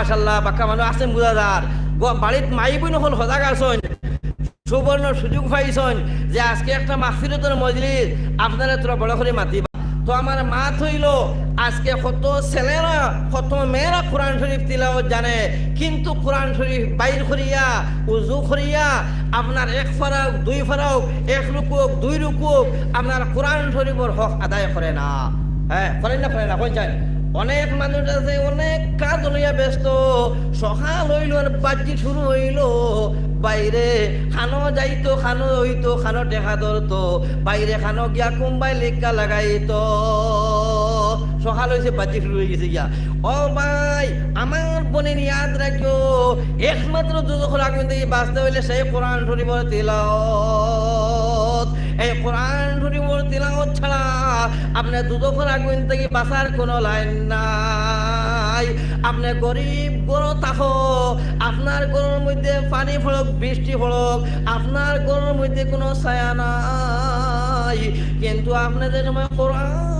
মাশাল্লাহ মানুষ আছেন বাড়িত মাই সজাগ আসন সুবর্ণ সুযোগ পাইছন যে আজকে একটা মজলিস বড় করে মাতিবা। তো আমার মা আজকে কত ছেলেরা, কত মেয়েরা কোরআন শরীফ তিলাওয়াত জানে, কিন্তু কোরআন শরীফ বাইর করিয়া, উজু করিয়া, আপনার এক ফারাক, দুই ফারাক, এক রুকুক দুই রুকুক আপনার কোরআন শরীফের হক আদায় করে না। হ্যাঁ করেন না করেন না কোন অনেক মানুষ আছে, অনেক কাজ লইয়া ব্যস্ত। সকাল হইল, আর বাজি শুরু হইল। বাইরে খানো যাইতো, খানো হইতো, খানো দেখা ধরতো। বাইরে খানো গিয়া কোনবাই লেখা লাগাইতো। সকাল হয়েছে বাজি শুরু হয়ে গেছে গিয়া। ও ভাই, আমার বোনের ইয়াদ রাখিও। একমাত্র দুদখল আগুন থেকে বাঁচতে হইলে সেই কোরআন শরীফের তেলাওয়াত। এই কোরআন শরীফের তিলাওয়াত ছাড়া আপনার দুদখল আগুন থেকে বাঁচার কোনো লাইন নাই। আপনি গরিব গরো তাহ, আপনার গরুর মধ্যে পানি ফলক, বৃষ্টি ফলক, আপনার গরুর মধ্যে কোনো ছায়া নাই। কিন্তু আপনাদের সময় কোরআন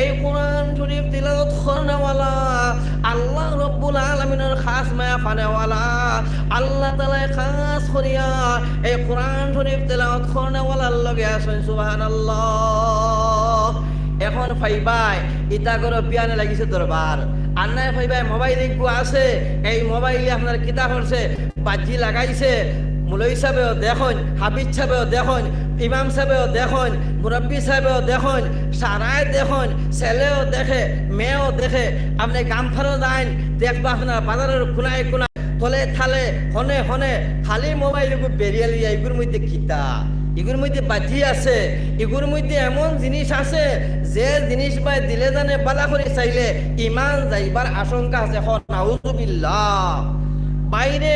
এই কোরআন শরীফ তিলাওয়াত করনেওয়ালা, আল্লাহ রব্বুল আলমিনের খাস মায়া ফানেওয়ালা আল্লাহ তালাই খাস করিয়া এই কোরআন শরীফ তেলাওয়াত করনেওয়ালার লগে আসেন সুবহানাল্লাহ। এখন ফাইবাই ইটা করে বিয়ানে লাগিছে দরবার। আন্নায় ফাইবাই মোবাইল একটু আছে, এই মোবাইলে আপনার কিতা করছে বাজি লাগাইছে মুলই সাহেবেও দেখুন হাবিজ সাহেবেও দেখুন ইমাম সাহেবেও দেখুন, মুরব্বী সাহেবেও দেখুন, সারায় দেখুন, ছেলেও দেখে, মেয়েও দেখে। আপনি গামফারও যান দেখবা আপনার বাজারের কোনায় কোনায়, তলে থালে, হনে হনে, খালি মোবাইল বেরিয়ে লিয়া এগুলোর মধ্যে কিতা? এগুলোর মধ্যে বাজি আছে এগুলোর মধ্যে এমন জিনিস আছে, যে জিনিস পাই দিলে জানে বালা করে চাইলে, ইমান যাইবার আশঙ্কা আছে। নাউজুবিল্লাহ। বাইরে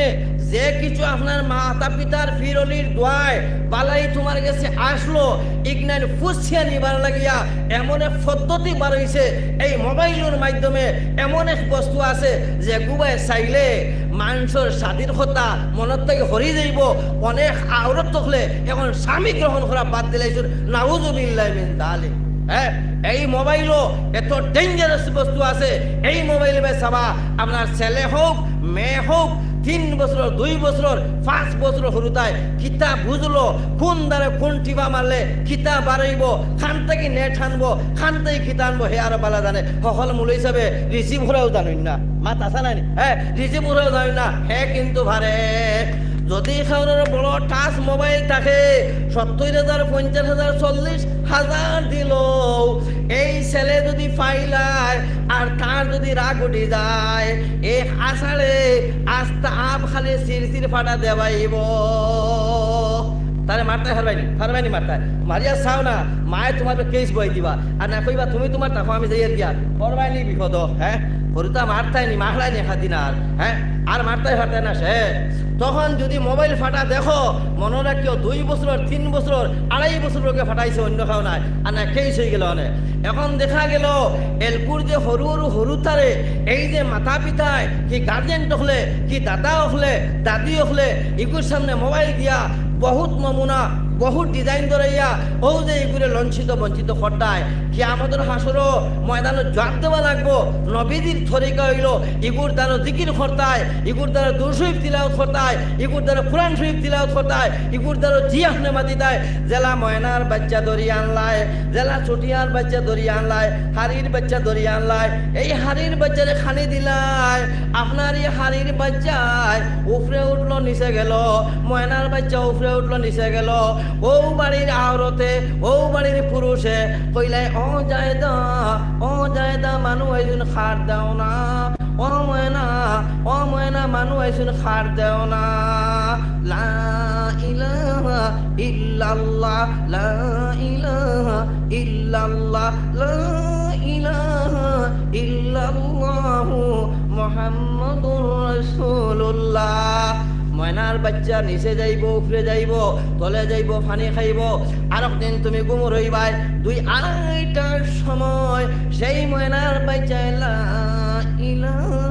যে কিছু আপনার মাতা পিতার ফিরলির দোয়ায় বালাই তোমার কাছে আসলো ইগনান ফুসিয়া নিবার লাগিয়া এমন এক পদ্ধতি বার হইছে, এই মোবাইলের মাধ্যমে এমন এক বস্তু আছে যে গুবাই চাইলে মানুষের স্বাধীন কথা মনত থেকে হরি যাইব, অনেক আওরত থাকলে এখন স্বামী গ্রহণ করা বাদ দিলাইছিল নাউজুবিল্লাহ মিন দালিক। হ্যাঁ? এই মোবাইলও এত ডেঞ্জারাস বস্তু আছে। এই মোবাইল চাবা, আপনার ছেলে হোক মেয়ে হোক তিন বছর, দুই বছর, পাঁচ বছর সৰুতাই কিতা বুঝলো কোন দ্বারে কোন টিপা মারলে কিতা বাড়াইব খান থেকে নেট আনব খান থেকে কিতা আনব হে আর বালা জানে। সকল মূল হিসাবে রিসিভ করেও জানুন না। মাত আসা নাই হ্যাঁ রিসিভ করেও জানুন না। হে কিন্তু ভারে যদি বড় টাচ মোবাইল থাকে সত্তর হাজার পঞ্চাশ হাজার চল্লিশ হাজার দিল এই ছেলে যদি ফাইলায় আর তার যদি রাগ উঠে যায়, এ আষাঢ়ে আস্তা আম খালি সির সির ফাটা দেবাইব তারে মারতে হারবাইনি হারবাইনি মারতে মারিয়া চাও না, মায়ে তোমার কেস বই দিবা। আর না কইবা তুমি তোমার তাকো আমি যাই দিয়া। করবাইনি বিপদ হ্যাঁ? হরুতা মারতাইনি মাহলাইনি খাদিন আর হ্যাঁ? আর মারতাই ফাটাই না সে তখন যদি মোবাইল ফাটা দেখো মনে রাখিও দুই বছর তিন বছর আড়াই বছরকে ফাটাইছে, অন্য খাও নাই। আর না কেস হয়ে গেল অনেক এখন দেখা গেল এলকুর যে সরু সরু সরু তারে এই যে মাতা পিতায় কি গার্জেন হলে কি দাদা হলে দাদি হলে ইগুর সামনে মোবাইল দিয়া বহুত নমুনা বহুত ডিজাইন ধরাইয়া ও যে এগুলো লঞ্চিত বঞ্চিত খটায় কি আমাদের হাসরও ময়দানে জবাব দেওয়া লাগবো। নবীদির থরিকা হইল, ইগুর দ্বারা জিকির খরতায় ইগুর দ্বারা দূর শরীফ তিলাওত খরতায় ইগুর দ্বারা কোরআন শরীফ তিলাওত খরতায় ইগুর দ্বারা জিয়াহ নেমাতি দেয় জেলা ময়নার বাচ্চা ধরি আনলায়, জেলা ছুটিয়ার বাচ্চা ধরি আনলায়, হাড়ির বাচ্চা ধরি আনলায়, এই হাড়ির বাচ্চারে খানি দিলায়, আপনার এই হাড়ির বাচ্চায় উফরে উঠল, নিচে গেল, ময়নার বাচ্চা উফরে উঠল, নিচে গেল। ও বাড়ির আওরতে ও বাড়ির পুরুষে কইলাই ও জায়দা ও জায়দা মানুষ একজন খার দাও না। ও ময়না ও ময়না মানুষ একজন খার দাও না। লা ইলাহা ইল্লাল্লাহ, লা ইলাহা ইল্লাল্লাহ, লা ইলাহা ইল্লাল্লাহ মোহাম্মদুর রাসূলুল্লাহ। ময়নার বাচ্চা নিচে যাইব, উপরে যাইব, তলে যাইব, পানি খাইব। আর দিন তুমি গুমর হইবাই, দুই আড়াইটার সময় সেই ময়নার বাচ্চা লা ইলাহা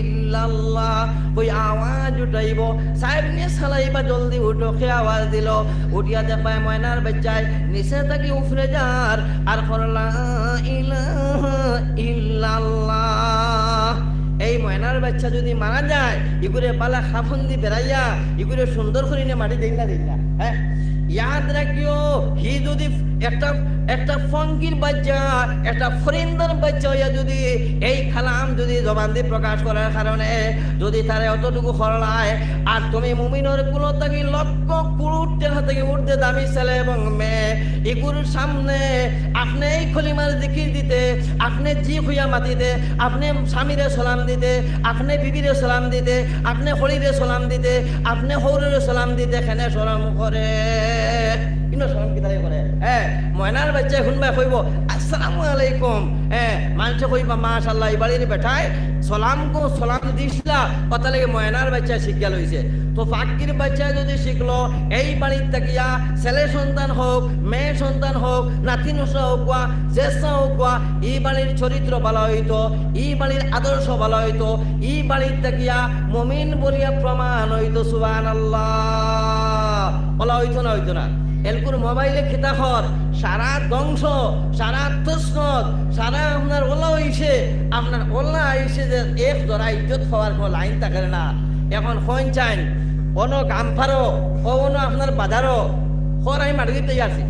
ইল্লাল্লাহ ওই আওয়াজ উঠাইব। সাহেব নিয়ে সালাইবা জলদি উঠো সে আওয়াজ দিল? উঠিয়া দেখায় ময়নার বাচ্চায় নিচে থাকি উফরে যার, আর করলা ইল্লাল্লাহ। এই ময়নার বাচ্চা যদি মারা যায়, ইগুরে পালা খাফন্দি বেড়াইয়া, ইগুরে সুন্দর করে মাটি দিন না হ্যাঁ? ইয়াদ রাখিও, হি যদি একটা একটা ফঙ্কির বাচ্চা, একটা ফরিন্দার বাচ্চা হইয়া যদি এই খালাম যদি জবান দিয়ে প্রকাশ করার কারণে যদি তারা অতটুকু খরলায় আর তুমি মুমিনের কুলো থাকি লক্ষ কুড়ুটের হাতে উঠতে দামি ছেলে এবং মেয়ে এগুর সামনে আপনি এই খলিমার জিকির দিতে, আপনি জি হইয়া মাতিতে, আপনি স্বামীরে সালাম দিতে, আপনি বিবিরে সালাম দিতে, আপনি হরিরে সালাম দিতে, আপনি হৌরের সালাম দিতে খেনে সালাম করে। ময়নার বাচ্চা শুনবা কইব আসসালামু আলাইকুম। হ্যাঁ মানুষে কইবা মাশাআল্লাহ, এই বাড়ির বেঠায় সালাম সালাম দিছিলা। কথা লাগে ময়নার বাচ্চা শিক্ষা লইছে তো ফাকির বাচ্চা যদি শিখলো এই বাড়ির তাকিয়া ছেলে সন্তান হোক মেয়ে সন্তান হোক নাতি নসা হোক বা জ্যেষ্ঠা হোক এই বাড়ির চরিত্র ভালো হইতো এই বাড়ির আদর্শ ভালো হইতো এই বাড়ির তাকিয়া মমিন বলিয়া প্রমাণ হইতো সুবান আল্লাহ বলা হইতো না হইতো না। এলকুর মোবাইলে খেতাখর সারা ধ্বংস সারা তসনত সারা আপনার ওলা হইছে। আপনার ওলা আইছে যে এক ধরা ইজ্জত খাওয়ার কোনো লাইন থাকে না। এখন ফোন চাইন, কোনো কাম ফারো আপনার বাজারও খর আমি মাটি দিতে আছি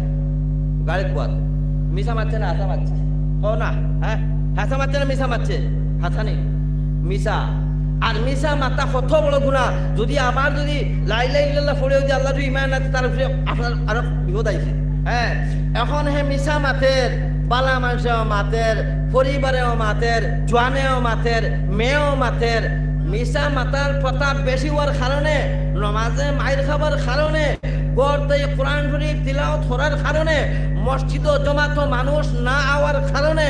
গাড়ির পথ। মিশা মারছে না, হাসা মারছে। ও না হ্যাঁ হাসা মারছে না মিশা মারছে। হাসা নেই। মিশা আর মিশা মাতা কত বড় গুণা। যদি আবার যদি লাই লাই লাল্লাহ পড়ে যদি আল্লাহ ইমান আছে, তার উপরে আপনার আরও বিপদ আইছে। হ্যাঁ এখন হে মিশা মাতের, বালা মানুষেও মাতের, পরিবারেও মাতের, জোয়ানেও মাতের, মেয়েও মাতের মিশা মাতার প্রতাপ বেশি হওয়ার কারণে, নমাজে মায়ের খাবার কারণে গড়তে কোরআন শরীফ তিলাওয়াত করার কারণে মসজিদ জমাতো মানুষ না আওয়ার কারণে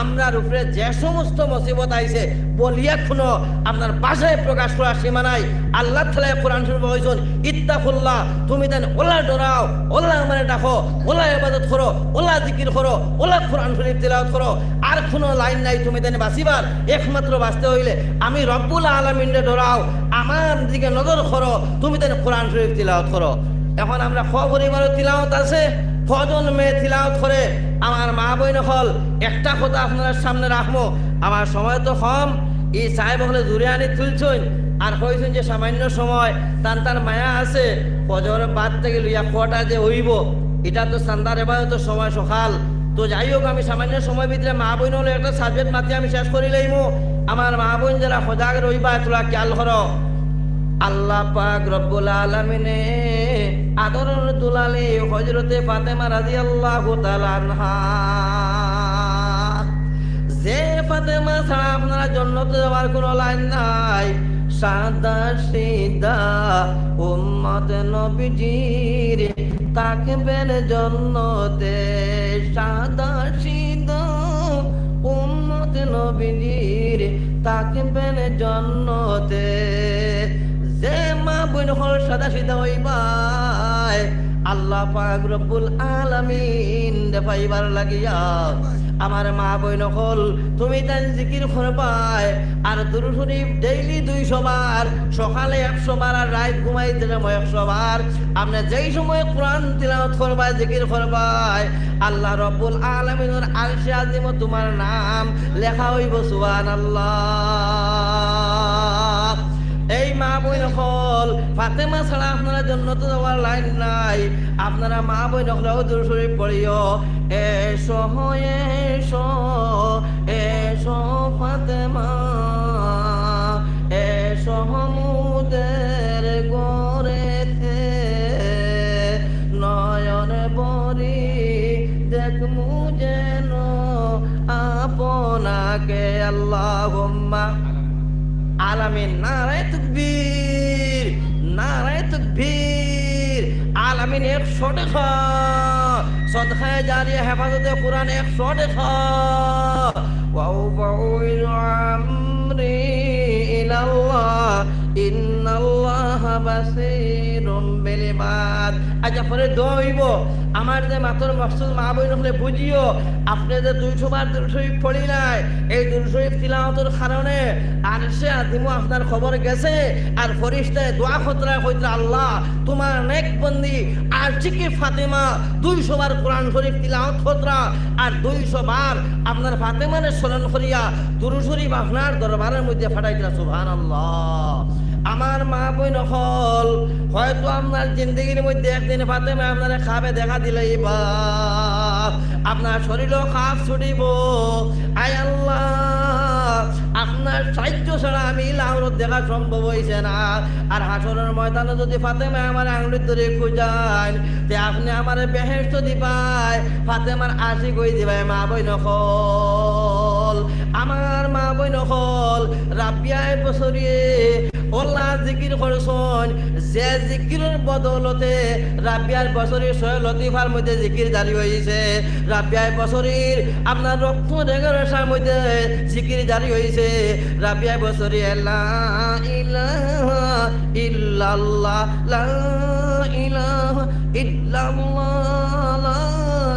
আমরার উপরে যে সমস্ত মুসিবত আইছে, বলিয়া খুনো আপনার বাসায় প্রকাশ করার সীমা নাই। আল্লাহ তালা কোরআন শরীফ হয়েছেন ইত্তাফুল্লাহ তুমি দেন ওলা ডরাও, ওলা মানে ডাকো, ওলা ইবাদত করো, ওলা জিকির করো, ওলা কোরআন শরীফ তিলাওয়াত করো। আর কোনো লাইন নাই, তুমি দেন বাঁচিবার। একমাত্র বাঁচতে হইলে আমি রব্বুল আলমিনরে ডরাও, আমার দিকে নজর করো, তুমি দেন কোরআন শরীফ তিলাওয়াত করো। এখন আমরা খ পরিবারের তিলাওয়াত আছে? কজন মেয়ে তিলাওয়াত করে আমার মা বই নকল একটা কথা আপনার সামনে রাখব। আমার সময় তো কম, এই সাহেব হলে দূরে আনি তুলছুন। আর কইছেন যে সামান্য সময় তার তার মায়া আছে ফজর বাদ থেকে লইয়া কটা যে হইব। এটা তো সান্দার এবার তো সময় সকাল। তো যাই হোক, আমি সামান্য সময় ভিতরে মা বোন হলে একটা সাবজেক্ট মাতি আমি শেষ করি লইমু আমার মা বোন যারা সজাগ রইবা তোলা খেয়াল করো। আল্লাহ পাক রব্বুল আলামিনে আদরের দুলালে হজরতে ফাতেমা রাদিয়াল্লাহু তাআলা আনহা। যে ফাতেমা ছাড়া আপনারা জন্নতে যাওয়ার কোনো লাইন নাই। সাদা সিদা উম্মত নবীজির তাকবেন জন্নতে। সাদা সিদা উম্মত নবীজির তাকবেন জন্নতে। যে মা বোন হল সাদা সিধা হইবাই আল্লাহ পাক রব্বুল আলামিন দেখাইবার লাগিয়া আমার মা বোন হল তুমি তাই জিকির করবাই আর দুরু শরীফ ডেইলি দুইশো বার, সকালে একশো বার আর রাত ঘুমাইতে সময় একশো বার। আপনি যেই সময় কোরআন তিলাওয়াত করবাই জিকির করবাই আল্লাহ রব্বুল আলামিনের আরশে আজিম তোমার নাম লেখা হইব, সুবহানাল্লাহ। মা বোন হল। ফাতেমা ছাড়া আপনারা জন্য তো যাওয়ার লাইন নাই। আপনারা মা বোন হলেও দূর শরীফ পড়িও। এসো এসো এসো ফাতেমা। এসো মুদের গড়েতে। নয়ন বরি দেখমু যেন আপনাকে। আল্লাহ আলামিন। নারায় একশো টাকা সদখায় জারিয়া হেফাজতে কোরআন একশো টাকা ওয়াও বাউল أمري إلى الله إن الله بصير بالعباد আচ্ছা পরে দইব আমার যে মাতর মকসুদ মা বই নহলে বুঝিও, আপনি যে দুইশো বার দুল শরীফ পড়ি নাই, এই দুল শরীফ তিলাওয়াতের কারণে আর সে আদিমো আপনার খবর গেছে, আর ফরিস্তায় দোয়া খতরা কইতরা আল্লাহ, তোমার নেক বন্দি আর চিকি ফাতেমা দুইশো বার কোরআন শরীফ তিলাওয়াত খতরা আর দুইশো বার আপনার ফাতেমারে স্মরণ করিয়া দুরু শরীফ আপনার দরবারের মধ্যে ফাটাইতরা সুবহানাল্লাহ। আমার মা বই নকল হয়তো আপনার জিন্দগির মধ্যে একদিন ফাতেমা আপনারা খাবে দেখা দিলে বা আপনার শরীরও খাপ ছুটিব। আয় আল্লাহ, আপনার সাহায্য ছাড়া আমি লাউরত দেখা সম্ভব হয়েছে না। আর হাসরের ময়দানে যদি ফাতেমা আমার আঙুলি ধরে খুঁজান তে আপনি আমার বেহেস্ত দিবাই ফাতেমার আশি কই দিবাই মা বই নকল আমার মা বই নকল রাবিয়ায় বছরিয়ে ওল্লা জিকির করছন। যে জিকিরের বদলতে রাবিয়ার বছরের ছয় লতিফার মধ্যে জিকির জারি হয়েছে। রাবিয়ার বছরের আপনার রক্ত রেগরেশার মধ্যে জিকির জারি হয়েছে। রাবিয়ার বছরে ইল্লাল্লাহ ইল্লাল্লাহ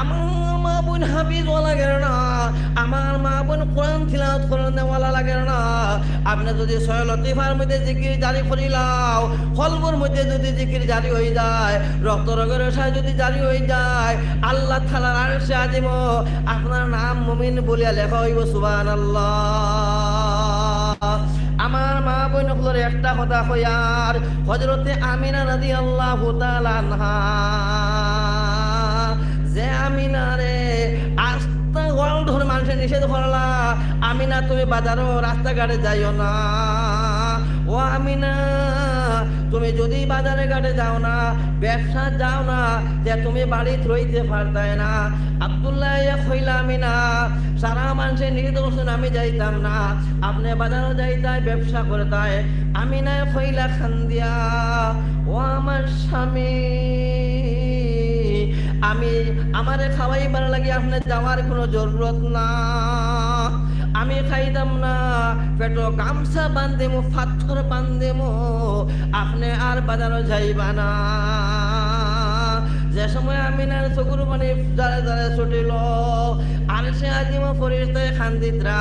আমার মা বোন হাফিজ লাগে না। আমার মা বোন কোরআন তিলাওয়াত করে নেওয়ালা লাগে না। আপনি যদি ছয় লতিফার মধ্যে জিকির জারি করিলাও ফলবুর মধ্যে যদি জিকির জারি হয়ে যায়, রক্ত রগের সায় যদি জারি হয়ে যায়, আল্লাহ থালার আর সে আজিম আপনার নাম মুমিন বলিয়া লেখা হইব সুবান আল্লাহ আমার মা বোন হলোর একটা কথা হইয়ার হজরতে আমিনা নদী আল্লাহ আনহা। যে আমিনা রে, আস্তা গল ধর মানুষের নিষেধ করলা। আমিনা তুমি বাজারও রাস্তাঘাটে যাইও না। ও আমিনা তুমি যদি বাজারে ঘাটে যাও না, ব্যবসা যাও না, যে তুমি বাড়িতে রইতে পারতায় না। আবদুল্লাহ হইলা আমিনা সারা মানুষের করছেন আমি যাইতাম না। আপনি বাজারও যাইতায়, ব্যবসা করতায়। আমিনা হইলা খান দিয়া ও আমার স্বামী। আমি, আমারে খাওয়াইবার লাগে আপনার যাওয়ার কোনো জরুরত না। আমি খাইতাম না, পেটো গামছা বান্ধেমো, পাথর বান্ধেমো, আপনি আর বাজারও যাইবা না। যে সময় আমি না চকুর মানে দাঁড়ে দাঁড়ে ছুটিল, আর সে আজিমো ফরিস্তায় খান্দিতরা,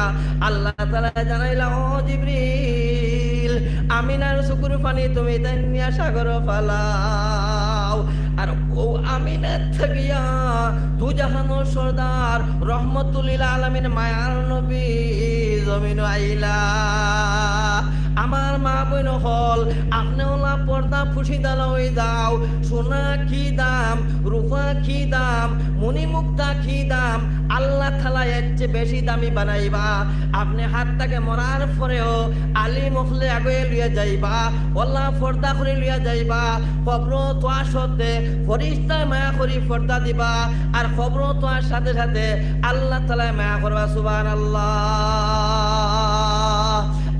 আল্লাহ তালা জানাইলা, ও জিব্রিল আমিনার চকুর পানি তুমি তাই সাগর ফালাও। আর ও আমিনার থাকিয়া দু জাহানোর সর্দার রহমতুল্লিল আলমিন মায়ার নবী জমিন আইলা। আমার মা বোন হল আপনি ওলা পর্দা ফুসি দালা হয়ে যাও। সোনা কি দাম, রূপা কি দাম, মণিমুক্তা কি দাম, আল্লাহ থালা এর চেয়ে বেশি দামি বানাইবা। আপনি হাতটাকে মরার পরেও আলি মখলে আগে লইয়া যাইবা ওল্লা পর্দা করে লইয়া যাইবা। খবর তোয়ার সত্ত্বে ফরিস্তায় মায়া করি পর্দা দিবা, আর খবর তোয়ার সাথে সাথে আল্লাহ তালায় মায়া করবা সুবান আল্লাহ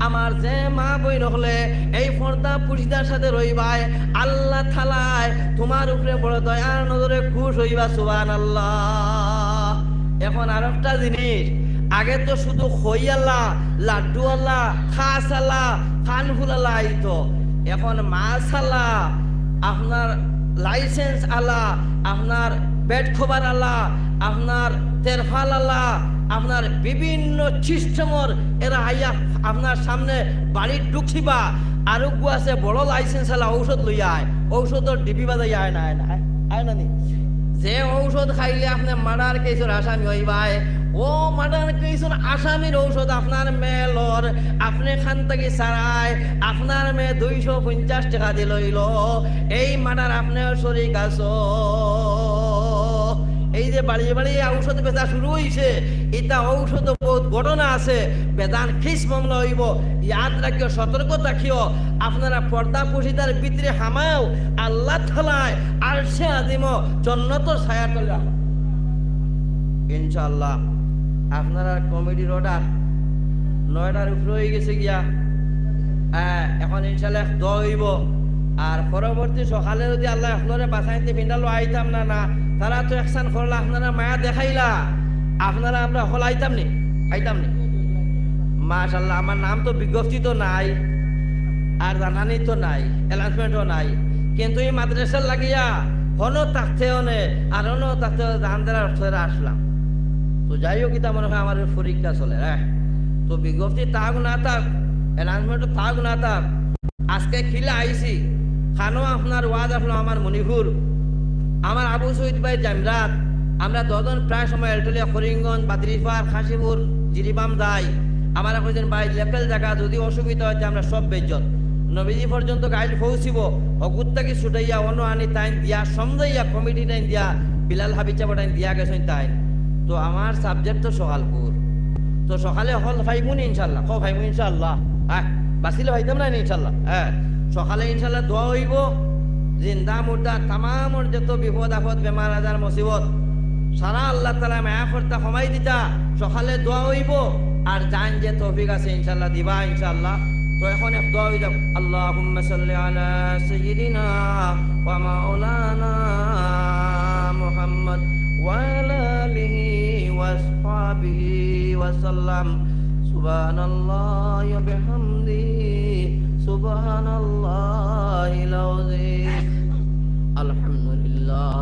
আমার যে মা বই নহলে এই পর্দা পুরিদার সাথে রইবাই, আল্লাহ থালায় তোমার উপরে বড় দয়ার নজরে খুশ হইবা সুবান আল্লাহ এখন আর একটা জিনিস, আগে তো শুধু খই লাড্ডু আল্লাহ খাস আল্লাহ ফান ফুল আল্লাহ আইতো, এখন মাছ আল্লাহ আপনার লাইসেন্স আলা, আপনার বেড খোবার আলা, আপনার তেরফাল আলা, আপনার বিভিন্ন সিস্টেমর, এরা আইয়া আপনার সামনে বাড়ির ঢুকছিবা আরও গু আছে, বড় লাইসেন্স আলা, ঔষধ লইয়া আয়। ঔষধর ডিবি বাজাই আয় না আয় না, আয়- না নি। যে ঔষধ খাইলে আপনি মার্ডার কেসের আসামি হইবাই ও মার্ডার কেসের আসামির ঔষধ, আপনার মেয়ে লর, আপনি খান থেকে সারায় আপনার মেয়ে দুইশো পঞ্চাশ টাকা লইল। এই মার্ডার আপনার শরীর আছো এই যে বাড়িয়ে বাড়িয়ে ঔষধ বেচা শুরু হয়েছে এটা ঔষধ বহুত ঘটনা আছে বেদান খিস মামলা হইব। ইয়াদ রাখিও, সতর্ক রাখিও আপনারা পর্দা পুশিদার ভিতরে হামাও, আল্লাহ থালায় আর সে আদিম জন্নত ছায়া তোলা ইনশাআল্লাহ। আপনারা কমিটির অর্ডার নয়টার উপরে হয়ে গেছে গিয়া। হ্যাঁ এখন ইনশাল্লাহ দ হইব। আর পরবর্তী সকালে যদি আল্লাহ আপনারা বাসাইতে পিন্ডালো আইতাম না না তারা তো একসান করলা আপনারা মায়া দেখাইলা। আপনারা আমরা হল আইতাম নি? আইতাম নি? মাশাল্লাহ আমার নাম তো বিজ্ঞপ্তি তো নাই, আর জানানি তো নাই অ্যানাউন্সমেন্টও নাই। কিন্তু এই মাদ্রাসার লাগিয়া হনো থাকতে হনে আর হনো থাকতে জানদার অর্থে আসলাম। তো যাই হোক এটা মনে হয় আমার পরীক্ষা চলে হ্যাঁ? তো বিজ্ঞপ্তি থাক না থাক অ্যানাউন্সমেন্ট থাক না থাক, আজকে খিলে আইছি। খানো আপনার ওয়াজ আসলো আমার মণিপুর। আমার আবু সৈদ ভাই জামরাত। আমরা দজন প্রায় সময় এলটলিয়া করিমগঞ্জ বাদরিফার খাসিপুর, জিরিবাম যাই। আমার কইছেন ভাই লেকেল জায়গা, যদি অসুবিধা হয় আমরা সব বেজত নবীজি পর্যন্ত গাইড পৌঁছিব, অগুত্তাকে ছুটাইয়া অন্য আনি তাই দিয়া সমজাইয়া কমিটি টাইম দিয়া, বিলাল হাবিচা টাইম দিয়া গেছেন তাই তো আমার সাবজেক্ট তো সকালপুর তো সকালে হল ফাইমুন ইনশাল্লাহ ক ফাইমুন ইনশাল্লাহ? হ্যাঁ বাঁচিলে হইতাম না ইনশাল্লাহ? হ্যাঁ সকালে ইনশাল্লাহ দোয়া হইব। জিন্দা মুর্দা তামামর যত বিপদ আপদ, বেমার আজার, মুসিবত, সারা আল্লাহ তালা মায়া কর্তা সময় দিতা, সকালে দোয়া হইব। আর জান যে তৌফিক আছে ইনশাল্লাহ দিবা ইনশাল্লাহ। তো এখন এক দোয়া হইব আল্লাহুম্মা সাল্লি আলা সাইয়্যিদিনা ওয়া মাওলানা মুহাম্মদ ওয়া আলা وأصحابه وسلم سبحان الله وبحمده سبحان الله العظيم الحمد لله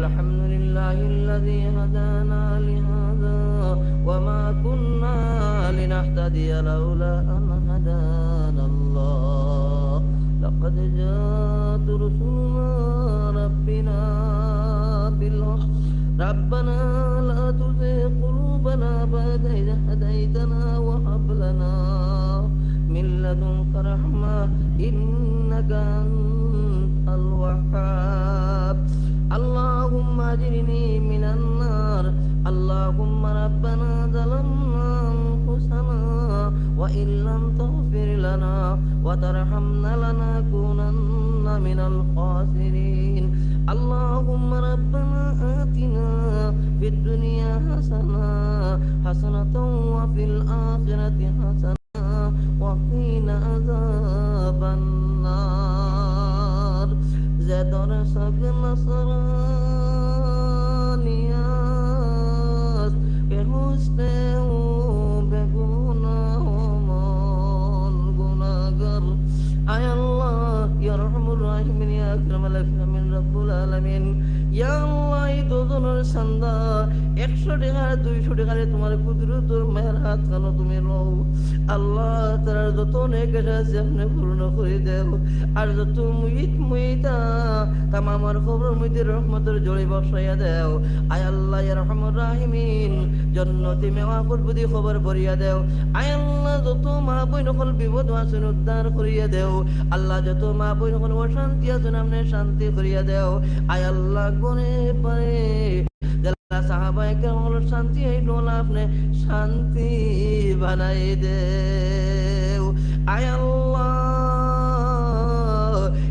الحمد لله الذي هدانا لهذا وما كنا لنهتدي لولا أن هدانا الله لقد جاءت رسلنا ربنا بالحق ربنا لا تزغ قلوبنا بعد إذ هديتنا وهب لنا من لدنك رحمة إنك أنت الوهاب. اللهم أجرني من النار. اللهم ربنا ظلمنا أنفسنا وإن لم تغفر لنا وترحمنا لنكونن من الخاسرين. اللهم ربنا آتنا في الدنيا حسنة حسنة وفي الآخرة حسنة وقنا عذاب النار زاد رسك نصرانيات بحسن وبغنى ومن غنى يا الله يا رحم الراحمين يا أكرم الأكرم রব্বুল আলামিন। ইয়া আল্লাহ এই দুজনের সান্দা একশো দেও। আর যত মা বই নকল বিপদ আছেন উদ্ধার করিয়া দেও। আল্লাহ, যত মা বই নকল অশান্তি আপনি শান্তি করিয়া দেও। আয় আল্লাহ গনে পারে। যারা সাহাবায়ে কেমন শান্তি হইল আপনি শান্তি বানাই আয় আল্লাহ,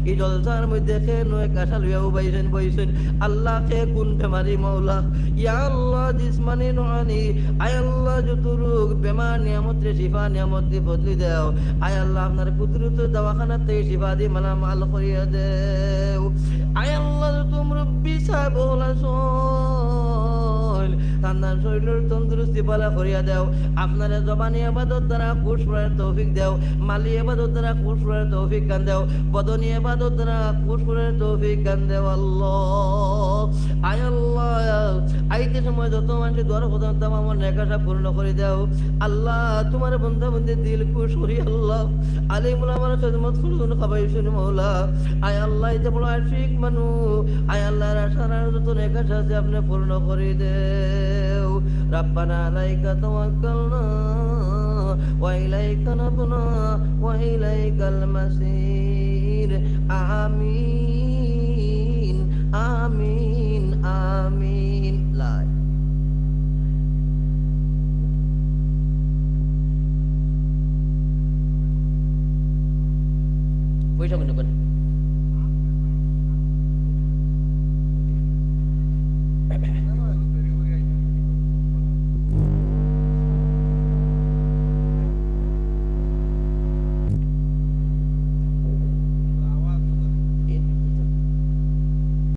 এই জলসার মধ্যে খে নয় কাঁঠাল হইয়াও বাইছেন বইছেন আল্লাহ খে কোন বেমারি মৌলা ইয়া আল্লাহ, জিসমানি নহানি। আয় আল্লাহ যত রোগ বেমার নিয়ামত রে শিফা নিয়ামত দি বদলি দেও। আয় আল্লাহ, আপনার কুদরত দওয়াখানার থেকে শিফা দি মালা মাল করিয়া দেও। আয় আল্লাহ যত মুরব্বী সাহেব তান্দান শরীরের তন্দুরস্তি পালা করিয়া দেও। আপনার জবানি আবাদত দ্বারা কুশ করার তৌফিক দেও। মালি আবাদত দ্বারা কুশ করার তৌফিক গান দেও। বদনী আবাদত দ্বারা কুশ করার তৌফিক গান দেও আল্লাহ। আয় আল্লাহ। আইতে সময় যত মানুষ দোয়ার প্রধান তাম আমার নেকাশা পূর্ণ করে দেও। আল্লাহ, তোমার বন্ধা বন্ধে দিল খুশ করি আল্লাহ। আলিমুল আমার খেদমত করুন খাবাই শুনি মৌলা। আয় আল্লাহ যে বড় আশিক মানু আয় আল্লাহর আশার যত নেকাশা আছে আপনি পূর্ণ করে দেও ربنا عليك توكلنا وإليك نبنا وإليك المسير آمين آمين آمين